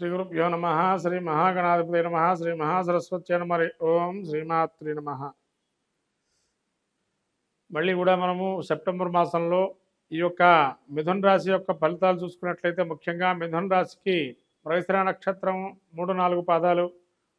శ్రీ గురుభ్యో నమ శ్రీ మహాగణాధిపతి నమ శ్రీ మహాసరస్వతి నమరి ఓం శ్రీమాత్రి నమ. మళ్ళీ కూడా మనము సెప్టెంబర్ మాసంలో ఈ యొక్క మిథున రాశి యొక్క ఫలితాలు చూసుకున్నట్లయితే ముఖ్యంగా మిథున రాశికి ప్రవేశర నక్షత్రం మూడు నాలుగు పాదాలు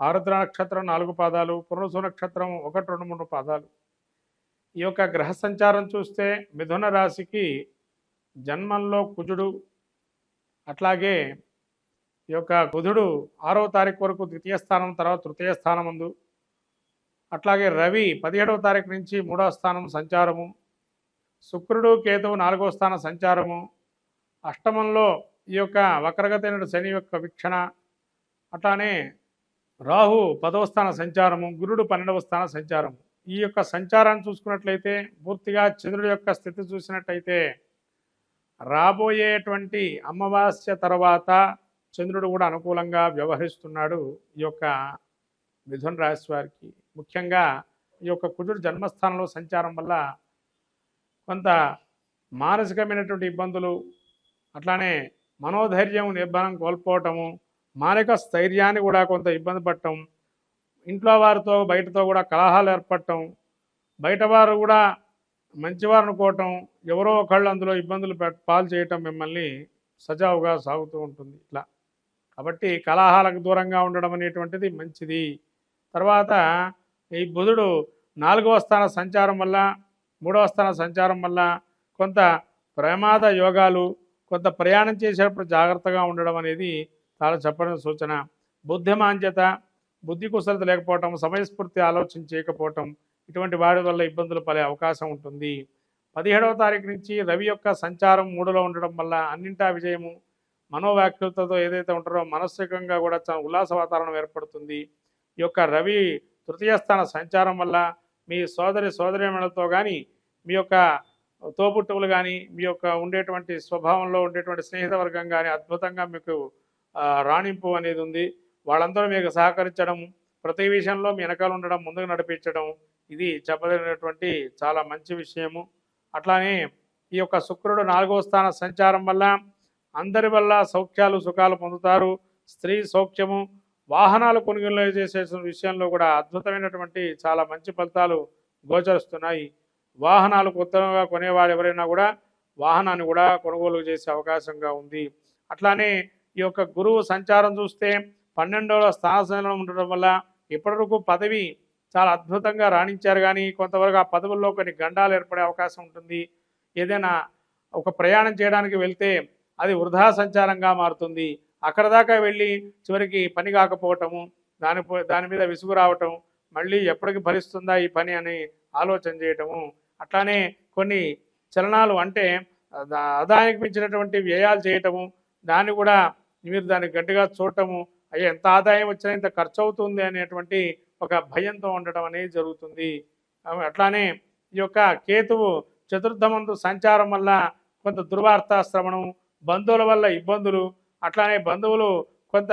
ఆరుద్ర నక్షత్రం నాలుగు పాదాలు పునరుసు నక్షత్రం ఒకటి రెండు మూడు పాదాలు. ఈ యొక్క గ్రహ సంచారం చూస్తే మిథున రాశికి జన్మంలో కుజుడు అట్లాగే ఈ యొక్క బుధుడు ఆరో తారీఖు వరకు ద్వితీయ స్థానం తర్వాత తృతీయ స్థానం ముందు అట్లాగే రవి పదిహేడవ తారీఖు నుంచి మూడవ స్థానం సంచారము. శుక్రుడు కేతువు నాలుగవ స్థానం సంచారము. అష్టమంలో ఈ యొక్క వక్రగతైన శని యొక్క వీక్షణ. అట్లానే రాహు పదవ స్థాన సంచారము గురుడు పన్నెండవ స్థాన సంచారము. ఈ యొక్క సంచారాన్ని చూసుకున్నట్లయితే పూర్తిగా చంద్రుడి యొక్క స్థితి చూసినట్టయితే రాబోయేటువంటి అమావాస్య తర్వాత చంద్రుడు కూడా అనుకూలంగా వ్యవహరిస్తున్నాడు ఈ యొక్క మిథున రాశి వారికి. ముఖ్యంగా ఈ యొక్క కుజుడు జన్మస్థానంలో సంచారం వల్ల కొంత మానసికమైనటువంటి ఇబ్బందులు అట్లానే మనోధైర్యం నిర్భరం కోల్పోవటము మానసిక స్థైర్యాన్ని కూడా కొంత ఇబ్బంది పడటం ఇంట్లో వారితో బయటతో కూడా కలహాలు ఏర్పడటం బయట వారు కూడా మంచివారు అనుకోవటం ఎవరో ఒకళ్ళు అందులో ఇబ్బందులు పాలు చేయటం మిమ్మల్ని సజావుగా సాగుతూ ఉంటుంది. ఇట్లా కాబట్టి కలహాలకు దూరంగా ఉండడం అనేటువంటిది మంచిది. తర్వాత ఈ బుధుడు నాలుగవ స్థాన సంచారం వల్ల మూడవ స్థాన సంచారం వల్ల కొంత ప్రమాద యోగాలు కొంత ప్రయాణం చేసేటప్పుడు జాగ్రత్తగా ఉండడం అనేది చాలా చెప్పడం సూచన. బుద్ధిమాంద్యత బుద్ధి కుశలత లేకపోవటం సమయస్ఫూర్తి ఆలోచన చేయకపోవటం ఇటువంటి వాడి వల్ల ఇబ్బందులు పడే అవకాశం ఉంటుంది. పదిహేడవ తారీఖు నుంచి రవి యొక్క సంచారం మూడులో ఉండడం వల్ల అన్నింటా విజయము మనోవ్యాఖ్యలతో ఏదైతే ఉంటారో మానసికంగా కూడా చాలా ఉల్లాస వాతావరణం ఏర్పడుతుంది. ఈ యొక్క రవి తృతీయ స్థాన సంచారం వల్ల మీ సోదరి సోదరిమణులతో కానీ మీ యొక్క తోబుట్టువులు కానీ మీ యొక్క ఉండేటువంటి స్వభావంలో ఉండేటువంటి స్నేహిత వర్గం కానీ అద్భుతంగా మీకు రాణింపు అనేది ఉంది. వాళ్ళందరూ మీకు సహకరించడం ప్రతి విషయంలో మీ వెనకాల ఉండడం ముందుకు నడిపించడం ఇది చెప్పదగినటువంటి చాలా మంచి విషయము. అట్లానే ఈ యొక్క శుక్రుడు నాలుగవ స్థాన సంచారం వల్ల అందరి వల్ల సౌఖ్యాలు సుఖాలు పొందుతారు. స్త్రీ సౌఖ్యము వాహనాలు కొనుగోలు చేసే విషయంలో కూడా అద్భుతమైనటువంటి చాలా మంచి ఫలితాలు గోచరిస్తున్నాయి. వాహనాలు కొత్తగా కొనేవారు ఎవరైనా కూడా వాహనాన్ని కూడా కొనుగోలు చేసే అవకాశంగా ఉంది. అట్లానే ఈ యొక్క గురువు సంచారం చూస్తే పన్నెండవ స్థానంలో ఉండడం వల్ల ఇప్పటివరకు పదవి చాలా అద్భుతంగా రాణించారు. కానీ కొంతవరకు ఆ పదవుల్లో కొన్ని గండాలు ఏర్పడే అవకాశం ఉంటుంది. ఏదైనా ఒక ప్రయాణం చేయడానికి వెళ్తే అది వృధా సంచారంగా మారుతుంది. అక్కడ దాకా వెళ్ళి చివరికి పని కాకపోవటము దాని పో- దాని మీద విసుగు రావటం మళ్ళీ ఎప్పటికి భరిస్తుందా ఈ పని అని ఆలోచన చేయటము. అట్లానే కొన్ని చలనాలు అంటే దా- ఆదాయానికి మించినటువంటి వ్యయాలు చేయటము దాన్ని కూడా మీరు దాన్ని గట్టిగా చూడటము అయ్యో ఎంత ఆదాయం వచ్చినా ఇంత ఖర్చు అవుతుంది అనేటువంటి ఒక భయంతో ఉండటం అనేది జరుగుతుంది. అట్లానే ఈ యొక్క కేతువు చతుర్థమందు సంచారం వల్ల కొంత దుర్వార్త శ్రవణం బంధువుల వల్ల ఇబ్బందులు అట్లానే బంధువులు కొంత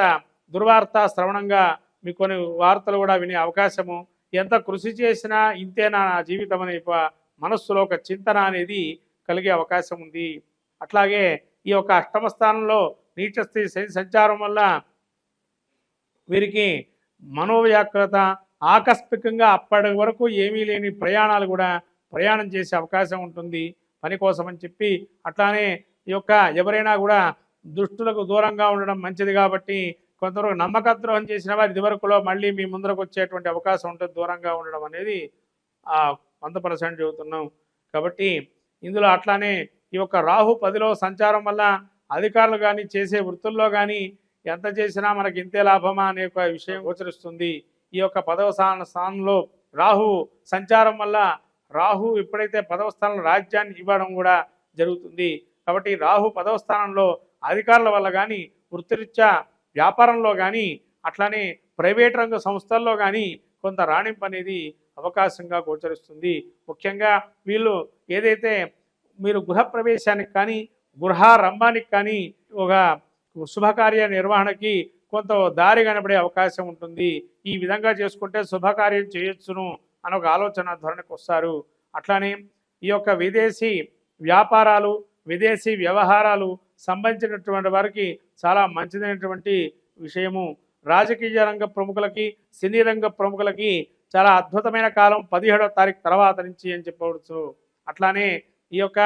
దుర్వార్త శ్రవణంగా మీ కొన్ని వార్తలు కూడా వినే అవకాశము. ఎంత కృషి చేసినా ఇంతేనా నా జీవితం అనే మనస్సులో ఒక చింతన అనేది కలిగే అవకాశం ఉంది. అట్లాగే ఈ యొక్క అష్టమ స్థానంలో నీచస్థితి శని సంచారం వల్ల వీరికి మనోవ్యాకులత ఆకస్మికంగా అప్పటి వరకు ఏమీ లేని ప్రయాణాలు కూడా ప్రయాణం చేసే అవకాశం ఉంటుంది. పని కోసం అని చెప్పి అట్లానే ఈ యొక్క ఎవరైనా కూడా దుష్టులకు దూరంగా ఉండడం మంచిది కాబట్టి కొంతవరకు నమ్మకద్రోహం చేసిన వారు ఇదివరకులో మళ్ళీ మీ ముందరకు వచ్చేటువంటి అవకాశం ఉంటుంది దూరంగా ఉండడం అనేది వంద పర్సెంట్ చెబుతున్నాం. కాబట్టి ఇందులో అట్లానే ఈ యొక్క రాహు పదిలో సంచారం వల్ల అధికారులు కానీ చేసే వృత్తుల్లో కానీ ఎంత చేసినా మనకి ఇంతే లాభమా అనే ఒక విషయం గోచరిస్తుంది. ఈ యొక్క పదవ స్థాన స్థానంలో రాహు సంచారం వల్ల రాహు ఎప్పుడైతే పదవ స్థానంలో రాజ్యాన్ని ఇవ్వడం కూడా జరుగుతుంది. కాబట్టి రాహు పదవ స్థానంలో అధికారుల వల్ల కానీ వృత్తిరీత్యా వ్యాపారంలో కానీ అట్లానే ప్రైవేట్ రంగ సంస్థల్లో కానీ కొంత రాణింపు అనేది అవకాశంగా గోచరిస్తుంది. ముఖ్యంగా వీళ్ళు ఏదైతే మీరు గృహప్రవేశానికి కానీ గృహారంభానికి కానీ ఒక శుభకార్య నిర్వహణకి కొంత దారి కనబడే అవకాశం ఉంటుంది. ఈ విధంగా చేసుకుంటే శుభకార్యం చేయొచ్చును అని ఒక ఆలోచన ధోరణికి వస్తారు అట్లానే ఈ యొక్క విదేశీ వ్యాపారాలు విదేశీ వ్యవహారాలు సంబంధించినటువంటి వారికి చాలా మంచిదైనటువంటి విషయము. రాజకీయ రంగ ప్రముఖులకి సినీ రంగ ప్రముఖులకి చాలా అద్భుతమైన కాలం పదిహేడవ తారీఖు తర్వాత నుంచి అని చెప్పవచ్చు. అట్లానే ఈ యొక్క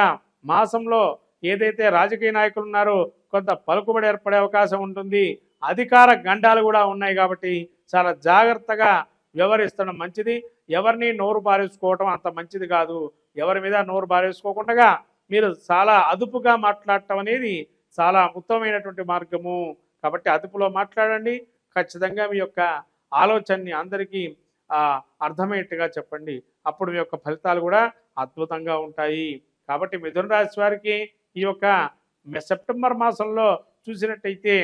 మాసంలో ఏదైతే రాజకీయ నాయకులు ఉన్నారో కొంత పలుకుబడి ఏర్పడే అవకాశం ఉంటుంది. అధికార గండాలు కూడా ఉన్నాయి కాబట్టి చాలా జాగ్రత్తగా వ్యవహరిస్తడం. మంచిది. ఎవరిని నోరు పారేసుకోవటం అంత మంచిది కాదు. ఎవరి మీద నోరు పారేసుకోకుండా మీరు చాలా అదుపుగా మాట్లాడటం అనేది చాలా ఉత్తమమైనటువంటి మార్గము. కాబట్టి అదుపులో మాట్లాడండి. ఖచ్చితంగా మీ యొక్క ఆలోచనని అందరికీ అర్థమయ్యేట్టుగా చెప్పండి. అప్పుడు మీ యొక్క ఫలితాలు కూడా అద్భుతంగా ఉంటాయి. కాబట్టి మిథున రాశి వారికి ఈ యొక్క సెప్టెంబర్ మాసంలో చూసినట్టయితే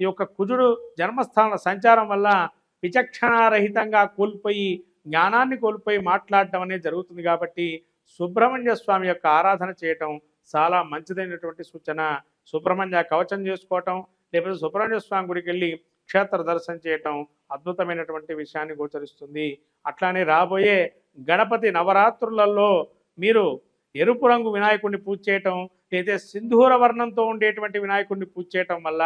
ఈ యొక్క కుజుడు జన్మస్థాన సంచారం వల్ల విచక్షణారహితంగా కోల్పోయి జ్ఞానాన్ని కోల్పోయి మాట్లాడటం అనేది జరుగుతుంది కాబట్టి సుబ్రహ్మణ్య స్వామి యొక్క ఆరాధన చేయటం చాలా మంచిదైనటువంటి సూచన. సుబ్రహ్మణ్య కవచం చేసుకోవటం లేకపోతే సుబ్రహ్మణ్య స్వామి గుడికి వెళ్ళి క్షేత్ర దర్శనం చేయటం అద్భుతమైనటువంటి విషయాన్ని గోచరిస్తుంది. అట్లానే రాబోయే గణపతి నవరాత్రులలో మీరు ఎరుపు రంగు వినాయకుడిని పూజ చేయటం లేదా సింధూర వర్ణంతో ఉండేటువంటి వినాయకుడిని పూజ చేయటం వల్ల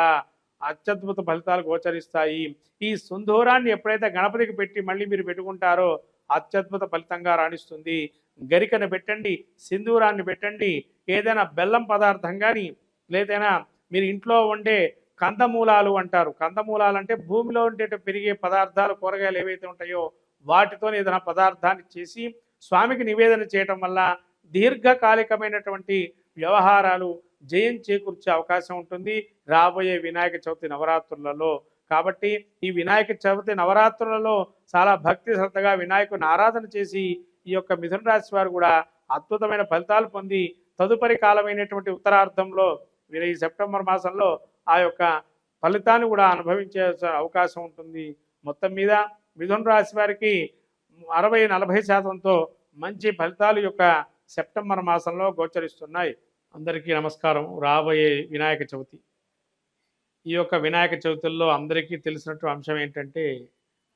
అత్యద్భుత ఫలితాలు గోచరిస్తాయి. ఈ సింధూరాన్ని ఎప్పుడైతే గణపతికి పెట్టి మళ్ళీ మీరు పెట్టుకుంటారో అత్యద్భుత ఫలితంగా రాణిస్తుంది. గరికను పెట్టండి సింధూరాన్ని పెట్టండి ఏదైనా బెల్లం పదార్థం కానీ లేదైనా మీరు ఇంట్లో వండే కందమూలాలు అంటారు. కందమూలాలు అంటే భూమిలో ఉండే పెరిగే పదార్థాలు కూరగాయలు ఏవైతే ఉంటాయో వాటితో ఏదైనా పదార్థాన్ని చేసి స్వామికి నివేదన చేయటం వల్ల దీర్ఘకాలికమైనటువంటి వ్యవహారాలు జయం చేకూర్చే అవకాశం ఉంటుంది. రాబోయే వినాయక చవితి నవరాత్రులలో. కాబట్టి ఈ వినాయక చవితి నవరాత్రులలో చాలా భక్తి శ్రద్ధగా వినాయకుని ఆరాధన చేసి ఈ యొక్క మిథున రాశి వారు కూడా అద్భుతమైన ఫలితాలు పొంది తదుపరి కాలమైనటువంటి ఉత్తరార్ధంలో వీరు ఈ సెప్టెంబర్ మాసంలో ఆ యొక్క ఫలితాన్ని కూడా అనుభవించే అవకాశం ఉంటుంది. మొత్తం మీద మిథున రాశి వారికి అరవై నలభై శాతంతో మంచి ఫలితాలు యొక్క సెప్టెంబర్ మాసంలో గోచరిస్తున్నాయి. అందరికీ నమస్కారం. రాబోయే వినాయక చవితి. ఈ యొక్క వినాయక చవితుల్లో అందరికీ తెలిసినట్టు అంశం ఏంటంటే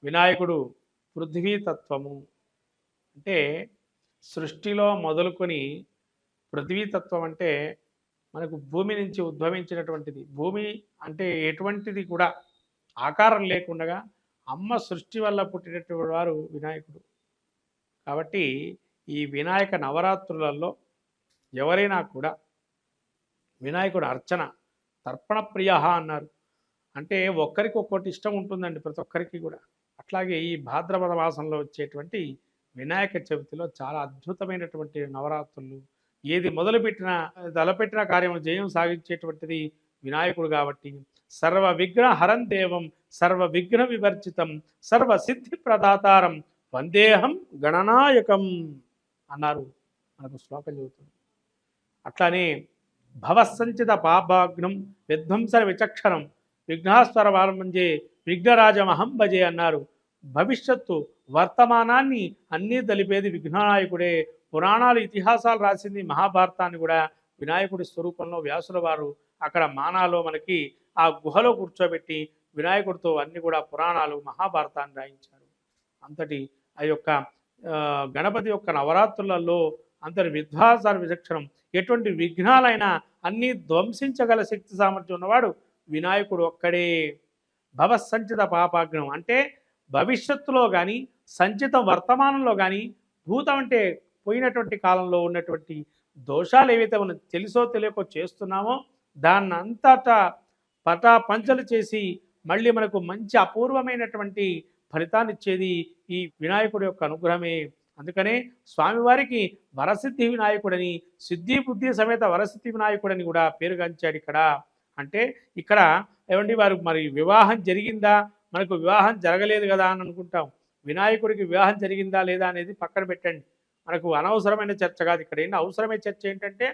వినాయకుడు పృథ్వీ తత్వము అంటే సృష్టిలో మొదలుకొని పృథ్వీతత్వం అంటే మనకు భూమి నుంచి ఉద్భవించినటువంటిది. భూమి అంటే ఎటువంటిది కూడా ఆకారం లేకుండా అమ్మ సృష్టి వల్ల పుట్టినటువంటి వారు వినాయకుడు. కాబట్టి ఈ వినాయక నవరాత్రులలో ఎవరైనా కూడా వినాయకుడు అర్చన తర్పణ ప్రియ అన్నారు. అంటే ఒక్కరికి ఒక్కటి ఇష్టం ఉంటుందండి ప్రతి ఒక్కరికి కూడా. అట్లాగే ఈ భాద్రపద మాసంలో వచ్చేటువంటి వినాయక చవితిలో చాలా అద్భుతమైనటువంటి నవరాత్రులు ఏది మొదలుపెట్టినా తలపెట్టిన కార్యం జయం సాగించేటువంటిది వినాయకుడు కాబట్టి సర్వ విఘ్న హరం దేవం సర్వ విఘ్న వివర్జితం సర్వ సిద్ధి ప్రదాతారం వందేహం గణనాయకం అన్నారు. మనకు శ్లోకం చదువుతుంది అట్లానే భవసంచిత పాపాగ్నం విధ్వంసర విచక్షణం విఘ్నాస్వర వారంభంజే విఘ్నరాజమహం భజే అన్నారు. భవిష్యత్తు వర్తమానాన్ని అన్నీ తెలిపేది విఘ్ననాయకుడే. పురాణాలు ఇతిహాసాలు రాసింది మహాభారతాన్ని కూడా వినాయకుడి స్వరూపంలో వ్యాసుల వారు. అక్కడ మానాలో మనకి ఆ గుహలో కూర్చోబెట్టి వినాయకుడితో అన్ని కూడా పురాణాలు మహాభారతాన్ని రాయించారు. అంతటి ఆ యొక్క గణపతి యొక్క నవరాత్రులలో అంతటి విధ్వాసాల విచక్షణం ఎటువంటి విఘ్నాలైనా అన్నీ ధ్వంసించగల శక్తి సామర్థ్యం ఉన్నవాడు వినాయకుడు ఒక్కడే. భవసంచిత పాపాగ్నం అంటే భవిష్యత్తులో కానీ సంచిత వర్తమానంలో కానీ భూతం అంటే పోయినటువంటి కాలంలో ఉన్నటువంటి దోషాలు ఏవైతే మనం తెలుసో తెలియకో చేస్తున్నామో దాన్ని అంతటా పటా పంచలు చేసి మళ్ళీ మనకు మంచి అపూర్వమైనటువంటి ఫలితాన్ని ఇచ్చేది ఈ వినాయకుడి యొక్క అనుగ్రహమే. అందుకనే స్వామివారికి వరసిద్ధి వినాయకుడని సిద్ధి బుద్ధి సమేత వరసిద్ధి వినాయకుడని కూడా పేరుగాంచాడు ఇక్కడ. అంటే ఇక్కడ ఏమండి వారు మరి వివాహం జరిగిందా? మనకు వివాహం జరగలేదు కదా అని అనుకుంటాం. వినాయకుడికి వివాహం జరిగిందా లేదా అనేది పక్కన పెట్టండి. మనకు అనవసరమైన చర్చ కాదు ఇక్కడ. ఏంటి? అవసరమైన చర్చ ఏంటంటే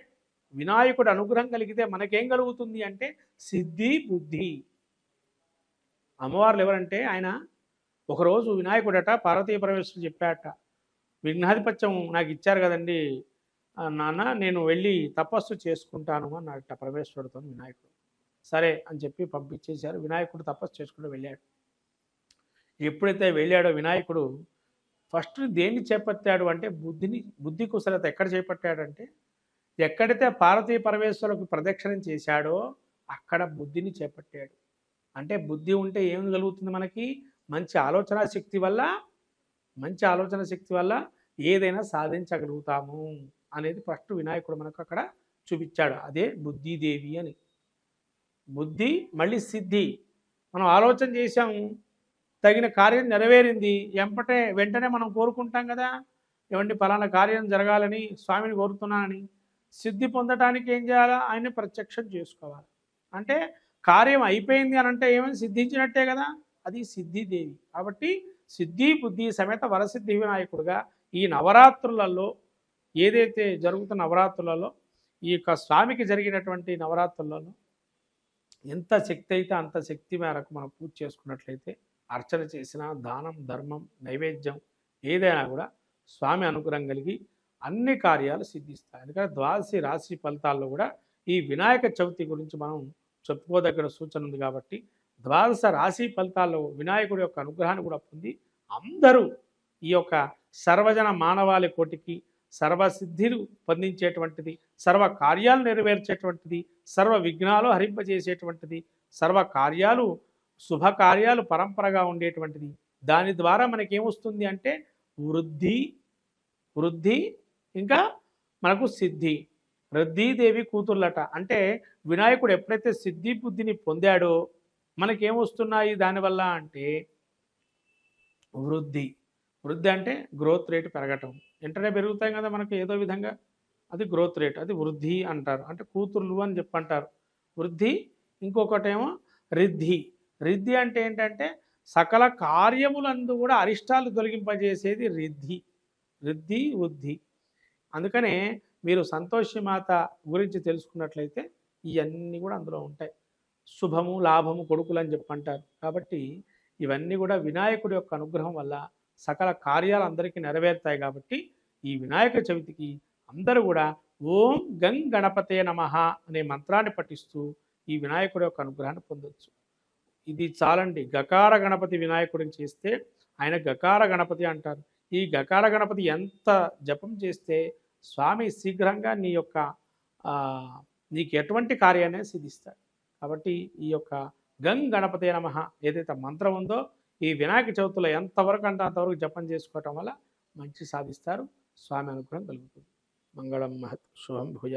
వినాయకుడు అనుగ్రహం కలిగితే మనకేం కలుగుతుంది అంటే సిద్ధి బుద్ధి. అమ్మవార్లు ఎవరంటే ఆయన ఒకరోజు వినాయకుడట పార్వతీ పరమేశ్వరుడు చెప్పాట విఘ్నాధిపత్యం నాకు ఇచ్చారు కదండి నాన్న నేను వెళ్ళి తపస్సు చేసుకుంటాను అన్నట పరమేశ్వరుడితో వినాయకుడు. సరే అని చెప్పి పంపించేశారు. వినాయకుడు తపస్సు చేసుకుంటూ వెళ్ళాడు. ఎప్పుడైతే వెళ్ళాడో వినాయకుడు ఫస్ట్ దేన్ని చేపట్టాడు అంటే బుద్ధిని బుద్ధి కుశలత ఎక్కడ చేపట్టాడంటే ఎక్కడైతే పార్వతీ పరమేశ్వరులకు ప్రదక్షిణం చేశాడో అక్కడ బుద్ధిని చేపట్టాడు. అంటే బుద్ధి ఉంటే ఏం కలుగుతుంది మనకి? మంచి ఆలోచన శక్తి వల్ల మంచి ఆలోచన శక్తి వల్ల ఏదైనా సాధించగలుగుతాము అనేది ఫస్ట్ వినాయకుడు మనకు అక్కడ చూపించాడు. అదే బుద్ధిదేవి అని. బుద్ధి మళ్ళీ సిద్ధి. మనం ఆలోచన చేశాము. తగిన కార్యం నెరవేరింది. ఎంపటే వెంటనే మనం కోరుకుంటాం కదా. ఏమండి ఫలానా కార్యం జరగాలని స్వామిని కోరుతున్నానని. సిద్ధి పొందటానికి ఏం చేయాలా? ఆయన్ని ప్రత్యక్షం చేసుకోవాలి. అంటే కార్యం అయిపోయింది అని అంటే ఏమైనా సిద్ధించినట్టే కదా. అది సిద్ధిదేవి. కాబట్టి సిద్ధి బుద్ధి సమేత వరసిద్ధి వినాయకుడుగా ఈ నవరాత్రులలో ఏదైతే జరుగుతున్న నవరాత్రులలో ఈ యొక్క స్వామికి జరిగినటువంటి నవరాత్రులలో ఎంత శక్తి అయితే అంత శక్తి మేరకు మనం పూజ చేసుకున్నట్లయితే అర్చన చేసిన దానం ధర్మం నైవేద్యం ఏదైనా కూడా స్వామి అనుగ్రహం కలిగి అన్ని కార్యాలు సిద్ధిస్తాయి. ఎందుకంటే ద్వాదశి రాశి ఫలితాల్లో కూడా ఈ వినాయక చవితి గురించి మనం చెప్పుకోదగిన సూచన ఉంది కాబట్టి ద్వాదశ రాశి ఫలితాల్లో వినాయకుడి యొక్క అనుగ్రహాన్ని కూడా పొంది అందరూ ఈ యొక్క సర్వజన మానవాళి కోటికి సర్వసిద్ధిలు పొందించేటువంటిది సర్వ కార్యాలు నెరవేర్చేటువంటిది సర్వ విఘ్నాలు హరింపజేసేటువంటిది సర్వ కార్యాలు శుభకార్యాలు పరంపరగా ఉండేటువంటిది. దాని ద్వారా మనకేమొస్తుంది అంటే వృద్ధి వృద్ధి ఇంకా మనకు సిద్ధి. రద్దీదేవి కూతుర్లట. అంటే వినాయకుడు ఎప్పుడైతే సిద్ధి బుద్ధిని పొందాడో మనకేమొస్తున్నాయి దానివల్ల అంటే వృద్ధి. వృద్ధి అంటే గ్రోత్ రేట్ పెరగటం. వెంటనే పెరుగుతాయి కదా మనకు ఏదో విధంగా. అది గ్రోత్ రేట్. అది వృద్ధి అంటారు. అంటే కూతుర్లు అని చెప్పంటారు. వృద్ధి ఇంకొకటేమో రిద్ధి. రిద్ధి అంటే ఏంటంటే సకల కార్యములందు కూడా అరిష్టాలు తొలగింపజేసేది రిద్ధి రిద్ధి వృద్ధి అందుకనే మీరు సంతోషి మాత గురించి తెలుసుకున్నట్లయితే ఇవన్నీ కూడా అందులో ఉంటాయి. శుభము లాభము కొడుకులు అని చెప్పంటారు. కాబట్టి ఇవన్నీ కూడా వినాయకుడి యొక్క అనుగ్రహం వల్ల సకల కార్యాలు అందరికీ నెరవేరుతాయి కాబట్టి ఈ వినాయక చవితికి అందరూ కూడా ఓం గం గణపతే నమ అనే మంత్రాన్ని పఠిస్తూ ఈ వినాయకుడి యొక్క అనుగ్రహాన్ని పొందొచ్చు. ఇది చాలండి. గకార గణపతి వినాయకుడిని చేస్తే ఆయన గకార గణపతి అంటారు. ఈ గకార గణపతి ఎంత జపం చేస్తే స్వామి శీఘ్రంగా నీ యొక్క నీకు ఎటువంటి కార్యాన్ని సిద్ధిస్తాడు. కాబట్టి ఈ యొక్క గంగ్ గణపతి నమ ఏదైతే మంత్రం ఉందో ఈ వినాయక చవితిలో ఎంతవరకు అంటే అంతవరకు జపం చేసుకోవటం వల్ల మంచి సాధిస్తారు. స్వామి అనుగ్రహం కలుగుతుంది. మంగళం మహత్ శుభం భూజ